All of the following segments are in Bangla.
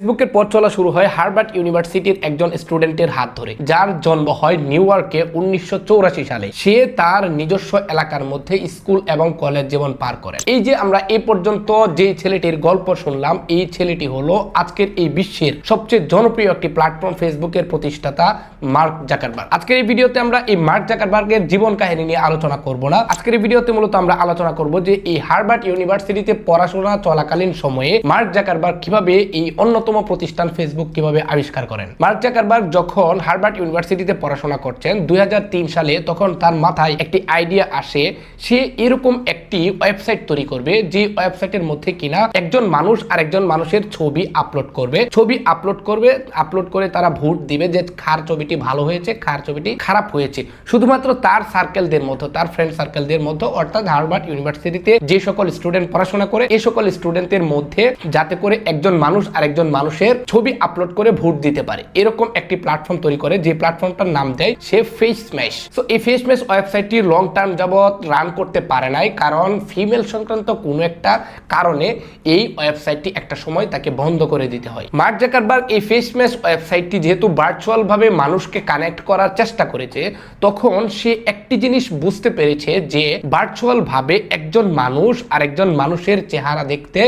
ফেসবুকের পথ চলা শুরু হয় হার্ভার্ড ইউনিভার্সিটির একজন স্টুডেন্টের হাত ধরে। যার জন্ম হয় নিউ ইয়র্কে উনিশশো সালে। সে তার নিজস্ব এলাকার মধ্যে স্কুল এবং কলেজ জীবন পার করে। এই যে আমরা এই পর্যন্ত যে ছেলেটির গল্প শুনলাম, এই ছেলেটি হলো আজকের এই বিশ্বের সবচেয়ে জনপ্রিয় একটি প্ল্যাটফর্ম ফেসবুকের প্রতিষ্ঠাতা মার্ক জাকারবার্গ। আজকের এই ভিডিওতে আমরা এই মার্ক জাকারবার্গের জীবন কাহিনী নিয়ে আলোচনা করব না। আজকের এই ভিডিওতে মূলত আমরা আলোচনা করব যে এই হার্ভার্ড ইউনিভার্সিটিতে পড়াশোনা চলাকালীন সময়ে মার্ক জাকারবার্গ কীভাবে এই অন্যতম প্রতিষ্ঠান ফেসবুক কীভাবে আবিষ্কার করেন? মার্ক জাকারবার্গ যখন হার্ভার্ড ইউনিভার্সিটিতে পড়াশোনা করছেন, দুই সালে তখন তার মাথায় একটি আইডিয়া আসে, সে এরকম একটি ওয়েবসাইট তৈরি করবে, যে ওয়েবসাইটের মধ্যে কিনা একজন মানুষ আর একজন মানুষের ছবি আপলোড করবে। ছবি আপলোড করবে, আপলোড করে তারা ভোট দিবে যে খার ছবিটি ভালো হয়েছে খার ছবিটি খারাপ হয়েছে। শুধুমাত্র তার সার্কেলদের মধ্যে, তার ফ্রেন্ড সার্কেলদের মধ্যে, অর্থাৎ হার্ভার্ড ইউনিভার্সিটিতে যে সকল স্টুডেন্ট পড়াশোনা করে এই সকল স্টুডেন্টদের মধ্যে যাতে করে একজন মানুষ আরেকজন মানুষের ছবি আপলোড করে ভোট দিতে পারে। এরকম একটি প্ল্যাটফর্ম তৈরি করে, যে প্ল্যাটফর্মটার নাম দেয় সে ফেস ম্যাশ তো এই ফেস ম্যাশ ওয়েবসাইটটি লং টার্ম যাবৎ রান করতে পারে নাই, কারণ ফিমেল সংক্রান্ত কোনো একটা কারণে এই ওয়েবসাইটটি একটা সময় তাকে বন্ধ করে দিতে হয়। মার্ক জাকারবার্গ এই ফেস ম্যাশ ওয়েবসাইটটি যেহেতু ভার্চুয়াল ভাবে মানুষকে কানেক্ট করার চেষ্টা করেছে, তখন সে একটি জিনিস বুঝতে পেরেছে যে ভার্চুয়াল ভাবে একজন মানুষ আর একজন মানুষের চেহারা দেখতে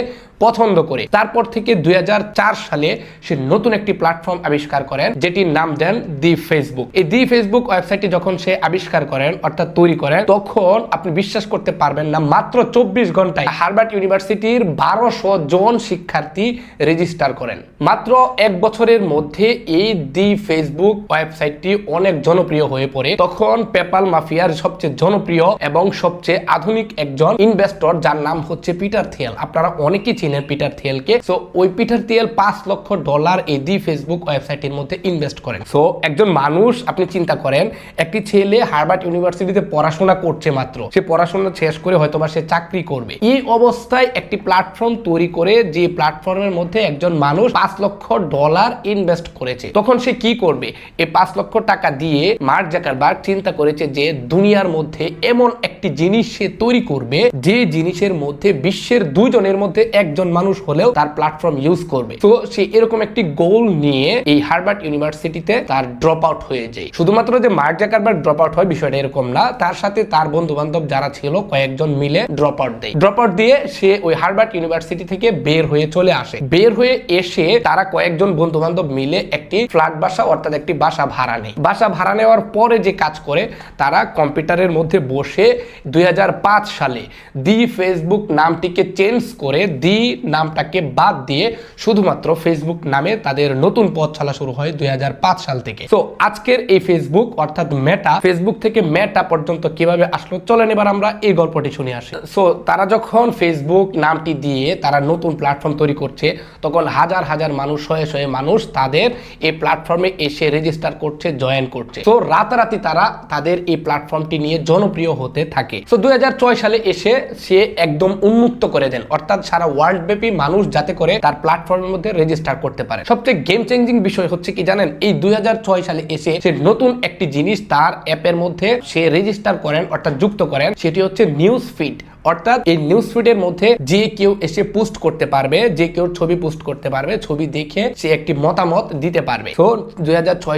পছন্দ করে। তারপর থেকে দুই হাজার চার সালে সে নতুন একটি প্ল্যাটফর্ম আবিষ্কার করেন, যেটির নাম দেন দি ফেসবুক। এই দি ফেসবুক ওয়েবসাইটটি যখন সে আবিষ্কার করেন, অর্থাৎ তৈরি করেন, তখন আপনি বিশ্বাস করতে পারবেন না, মাত্র চব্বিশ ঘন্টায় হার্ভার্ড ইউনিভার্সিটির বারোশো জন শিক্ষার্থী রেজিস্টার করেন। মাত্র এক বছরের মধ্যে এই দি ফেসবুক ওয়েবসাইটটি অনেক জনপ্রিয় হয়ে পড়ে। তখন পেপাল মাফিয়ার সবচেয়ে জনপ্রিয় এবং সবচেয়ে আধুনিক একজন ইনভেস্টর যার নাম হচ্ছে পিটার থিয়েল। আপনারা অনেকেই চিনেন পিটার থিয়েলকে। সো ওই পিটার থিয়েল পাঁচ লক্ষ ডলার এই দি ফেসবুক ওয়েবসাইটের মধ্যে ইনভেস্ট করেন। সো একজন মানুষ, আপনি চিন্তা করেন, একটি ছেলে হার্ভার্ড ইউনিভার্সিটিতে পড়াশোনা করছে মাত্র। সে পড়াশোনা শেষ করে হয়তোবা সে চাকরি করবে। এই অবস্থায় একটি প্ল্যাটফর্ম তৈরি করে যে প্ল্যাটফর্মের মধ্যে একজন মানুষ পাঁচ লক্ষ ডলার ইনভেস্ট করেছে। তখন সে কি করবে? এই পাঁচ লক্ষ টাকা দিয়ে মার্ক জাকারবার্গ চিন্তা করেছে যে দুনিয়ার মধ্যে এমন একটি জিনিস সে তৈরি করবে, যে জিনিসের মধ্যে বিশ্বের দুইজনের মধ্যে একজন মানুষ হলেও তার প্ল্যাটফর্ম ইউজ করবে। তো সে এরকম একটি গোল নিয়ে এই হার্ভার্ড ইউনিভার্সিটিতে তার ড্রপ আউট হয়ে যায়। শুধুমাত্র যে মার্ক জাকারবার্গ ড্রপ আউট হয় বিষয়টা এরকম না, তার সাথে তার বন্ধু বান্ধব যারা ছিল কয়েকজন মিলে ড্রপ আউট দেয়। ড্রপ আউট দিয়ে সে ওই হার্ভার্ড ইউনিভার্সিটি থেকে বের হয়ে চলে আসে। বের হয়ে এসে তারা কয়েকজন বন্ধু বান্ধব মিলে একটি ফ্ল্যাট বাসা, অর্থাৎ একটি বাসা ভাড়া নেয়। বাসা ভাড়া নেওয়ার পরে যে কাজ করে, তারা কম্পিউটারের মধ্যে বসে দুই হাজার পাঁচ সালে দি ফেসবুক নামটিকে চেঞ্জ করে দি নামটাকে বাদ দিয়ে শুধুমাত্র ফেসবুক নামে তাদের নতুন পথ চলা শুরু হয় দুই হাজার পাঁচ সাল থেকে। তো আজকের এই ফেসবুক অর্থাৎ মেটা ফেসবুক থেকে মেটা পর্যন্ত কীভাবে আসলো? চলেন এবার আমরা এই গল্পটি শুনে আসি। সো তারা যখন ফেসবুক নামটি দিয়ে তারা নতুন প্ল্যাটফর্ম তৈরি করছে, তখন হাজার হাজার মানুষ, শয়ে শয়ে মানুষ তাদের এই প্ল্যাটফর্মে এসে রেজিস্টার করছে জয়েন করছে। তো রাতারাতি তারা তাদের এই প্ল্যাটফর্মটি নিয়ে জনপ্রিয় হতে থাকে। তো দু হাজার ছয় সালে এসে সে একদম উন্মুক্ত করে দেন। অর্থাৎ সারা ওয়ার্ল্ড ব্যাপী মানুষ যাতে করে তার প্ল্যাটফর্মের মধ্যে রেজিস্টার করতে পারে। সবচেয়ে গেম চেঞ্জিং বিষয় হচ্ছে কি জানেন, এই দুই হাজার ছয় সালে এসে সে নতুন একটি জিনিস তার অ্যাপের মধ্যে সে রেজিস্টার করেন অর্থাৎ যুক্ত করেন, সেটি হচ্ছে নিউজ ফিড অর্থাৎ এই নিউজ ফিডের মধ্যে যে কেউ এসে পোস্ট করতে পারবে, যে কেউ ছবি পোস্ট করতে পারবে, ছবি দেখে সে একটি মতামত দিতে পারবে। তো দুই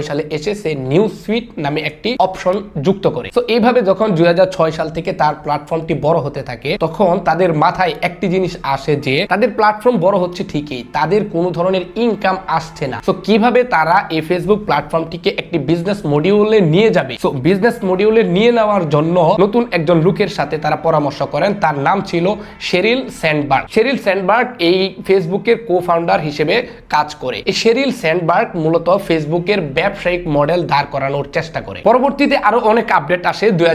সালে এসে সে নিউজ ফিড নামে একটি অপশন যুক্ত করে। তো এইভাবে যখন দুই সাল থেকে তার প্ল্যাটফর্মটি বড় হতে থাকে, তখন তাদের মাথায় একটি জিনিস আসে যে, তাদের প্ল্যাটফর্ম বড় হচ্ছে ঠিকই, তাদের কোনো ধরনের ইনকাম আসছে না। তো কীভাবে তারা এই ফেসবুক প্ল্যাটফর্মটিকে একটি বিজনেস মডিউলে নিয়ে যাবে? তো বিজনেস মডিউলে নিয়ে নেওয়ার জন্য নতুন একজন লোকের সাথে তারা পরামর্শ করেন। তার নাম ছিল শেরিল স্যান্ডবার্গ। শেরিল স্যান্ডবার্গ এই ফেসবুকের কো ফাউন্ডার হিসেবে কাজ করে। এই শেরিল স্যান্ডবার্গ মূলত ফেসবুকের ব্যবসায়িক মডেল দাঁড় করানোর চেষ্টা করে। পরবর্তীতে আরও অনেক আপডেট আসে। দুই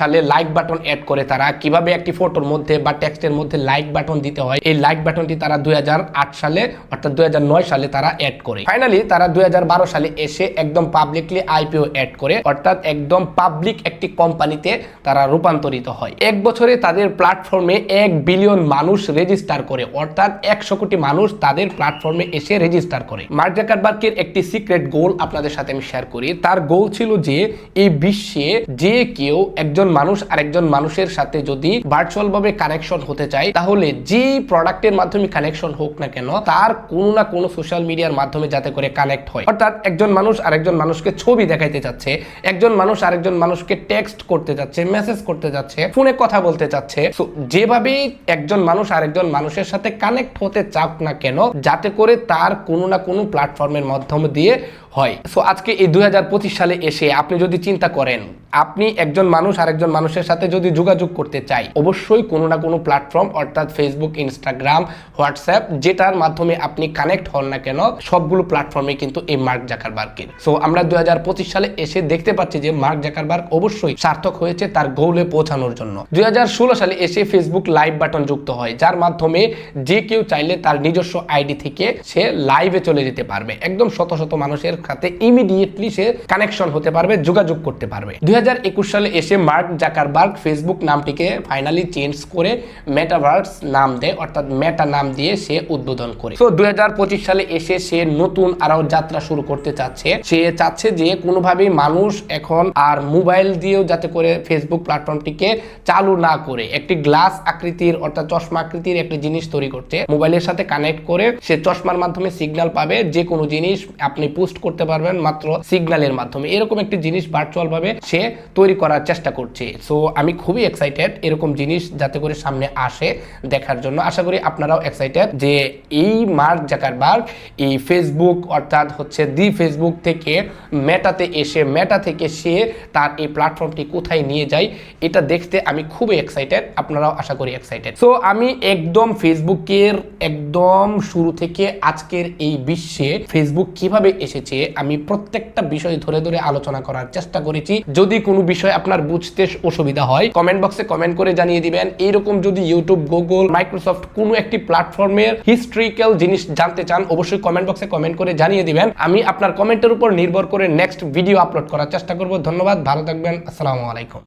সালে লাইক বাটন অ্যাড করে তারা। কীভাবে একটি ফটোর মধ্যে বা টেক্সটের মধ্যে লাইক বাটন দিতে হয়? এই লাইক বাটনটি তারা দুই হাজার আট সালে অর্থাৎ দুই হাজার নয় সালে তারা অ্যাড করে। ফাইনালি তারা দুই হাজার বারো সালে এসে একদম পাবলিকলি আইপিও অ্যাড করে। অর্থাৎ একদম পাবলিক একটি কোম্পানিতে তারা রূপান্তরিত হয়। এক বছরে তাদের প্ল্যাটফর্মে এক বিলিয়ন মানুষ রেজিস্টার করে। অর্থাৎ একশো কোটি মানুষ তাদের প্ল্যাটফর্মে এসে রেজিস্টার করে। মার্ক জাকারবার্গের একটি সিক্রেট গোল আপনাদের সাথে আমি শেয়ার করি। তার গোল ছিল যে, এই বিশ্বে যে কেউ একজন মানুষ আরেকজন মানুষের সাথে যদি ভার্চুয়াল ভাবে কানেকশন হতে চায়, তাহলে যে প্রোডাক্টের মাধ্যমে কানেকশন হোক না কেন, তার কোনো না কোনো সোশ্যাল মিডিয়ার মাধ্যমে যাতে করে কানেক্ট হয়। অর্থাৎ একজন মানুষ আরেকজন মানুষকে ছবি দেখাইতে চাচ্ছে, একজন মানুষ আরেকজন মানুষকে টেক্সট করতে যাচ্ছে মেসেজ করতে যাচ্ছে ফোনে কথা বলতে চাচ্ছে So, যেভাবেই একজন মানুষ আরেকজন মানুষের সাথে কানেক্ট হতে চাক না কেন যাতে করে তার কোনো না কোনো প্ল্যাটফর্মের মাধ্যম দিয়ে হয়। সো আজকে এই দুই হাজার পঁচিশ সালে এসে আপনি যদি চিন্তা করেন, আপনি একজন মানুষ আরেকজন মানুষের সাথে যদি যোগাযোগ করতে চাই, অবশ্যই কোনো না কোনো প্ল্যাটফর্ম অর্থাৎ ফেসবুক ইনস্টাগ্রাম হোয়াটসঅ্যাপ যেটার মাধ্যমে আপনি কানেক্ট হন না কেন, সবগুলো প্ল্যাটফর্মে কিন্তু এই মার্ক জাকারবার্গের সো আমরা দুই হাজার পঁচিশ সালে এসে দেখতে পাচ্ছি যে মার্ক জাকারবার্গ অবশ্যই সার্থক হয়েছে তার গোলে পৌঁছানোর জন্য। দুই হাজার ষোলো সালে এসে ফেসবুক লাইভ বাটন যুক্ত হয়, যার মাধ্যমে যে কেউ চাইলে তার নিজস্ব আইডি থেকে সে লাইভে চলে যেতে পারবে। একদম শত শত মানুষের সাথে ইমিডিয়েটলি সে কানেকশন হতে পারবে, যোগাযোগ করতে পারবে। দুই সালে এসে মার্ক জাকারবার্গ ফেসবুক নামটিকে ফাইনালি চেঞ্জ করে মেটাভার্স নাম দেয়, অর্থাৎ মেটা নাম দিয়ে সে উদ্বোধন করে। তো দুই সালে এসে সে নতুন আরও যাত্রা শুরু করতে চাচ্ছে। সে চাচ্ছে যে কোনোভাবেই মানুষ এখন আর মোবাইল দিয়েও যাতে করে ফেসবুক প্ল্যাটফর্মটিকে চালু না করে। একটি গ্লাস আকৃতির, অর্থাৎ চশমা আকৃতির একটি জিনিস তৈরি করছে। মোবাইলের সাথে কানেক্ট করে সে চশমার মাধ্যমে সিগন্যাল পাবে, যে কোনো জিনিস আপনি পোস্ট করতে পারবেন মাত্র সিগন্যালের মাধ্যমে। এরকম একটি জিনিস ভার্চুয়াল ভাবে সে তৈরি করার চেষ্টা করছে। সো আমি খুবই এক্সাইটেড এরকম জিনিস যাতে করে সামনে আসে দেখার জন্য। আশা করি আপনারাও এক্সাইটেড যে এই মার্ক জাকারবার্গ, এই ফেসবুক অর্থাৎ হচ্ছে দি ফেসবুক থেকে মেটাতে এসে মেটা থেকে সে তার এই প্ল্যাটফর্মটি কোথায় নিয়ে যায়, এটা দেখতে আমি খুবই এক্সাইটেড আপনারাও আশা করি এক্সাইটেড সো আমি একদম ফেসবুকের একদম শুরু থেকে আজকের এই বিশ্বে ফেসবুক কীভাবে এসেছে আমি প্রত্যেকটা বিষয় ধরে ধরে আলোচনা করার চেষ্টা করেছি। যদি কোনো বিষয় আপনার বুঝতে অসুবিধা হয় কমেন্ট বক্সে কমেন্ট করে জানিয়ে দিবেন। এইরকম যদি ইউটিউব গুগল মাইক্রোসফট কোনো একটি প্ল্যাটফর্মের হিস্ট্রিক্যাল জিনিস জানতে চান, অবশ্যই কমেন্ট বক্সে কমেন্ট করে জানিয়ে দিবেন। আমি আপনার কমেন্টের উপর নির্ভর করে নেক্সট ভিডিও আপলোড করার চেষ্টা করব। ধন্যবাদ, ভালো থাকবেন, আসসালামু আলাইকুম।